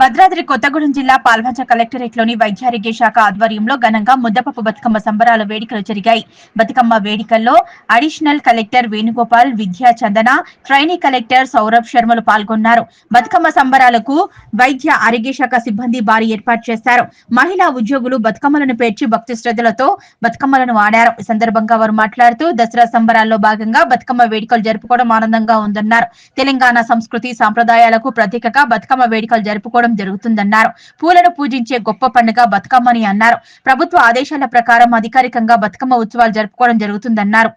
భద్రాద్రి కొత్తగూడెం జిల్లా పాల్వంచ కలెక్టరేట్లోని వైద్యారోగ్య శాఖ ఆధ్వర్యంలో ఘనంగా ముద్దపప్పు బతుకమ్మ సంబరాల వేడుకలు జరిగాయి. బతుకమ్మ వేడుకల్లో additional collector Venugopal Vidya Chandana trainee collector Saurabh శర్మలు పాల్గొన్నారు. బతుకమ్మ సంబరాలకు వైద్య ఆరోగ్య శాఖ సిబ్బంది భారీ ఏర్పాటు చేశారు. మహిళా ఉద్యోగులు బతుకమ్మలను పేర్చి భక్తి శ్రద్ధలతో బతుకమ్మలను ఆడారు. ఈ సందర్భంగా వారు మాట్లాడుతూ దసరా సంబరాల్లో భాగంగా బతుకమ్మ వేడుకలు జరుపుకోవడం ఆనందంగా ఉందన్నారు. తెలంగాణ సంస్కృతి సాంప్రదాయాలకు ప్రతీకగా బతుకమ్మ వేడుకలు జరుపుకోవడం జరుగుతుందన్నారు. పూలను పూజించే గొప్ప పండుగ బతుకమ్మని అన్నారు. ప్రభుత్వ ఆదేశాల ప్రకారం అధికారికంగా బతుకమ్మ ఉత్సవాలు జరుపుకోవడం జరుగుతుందన్నారు.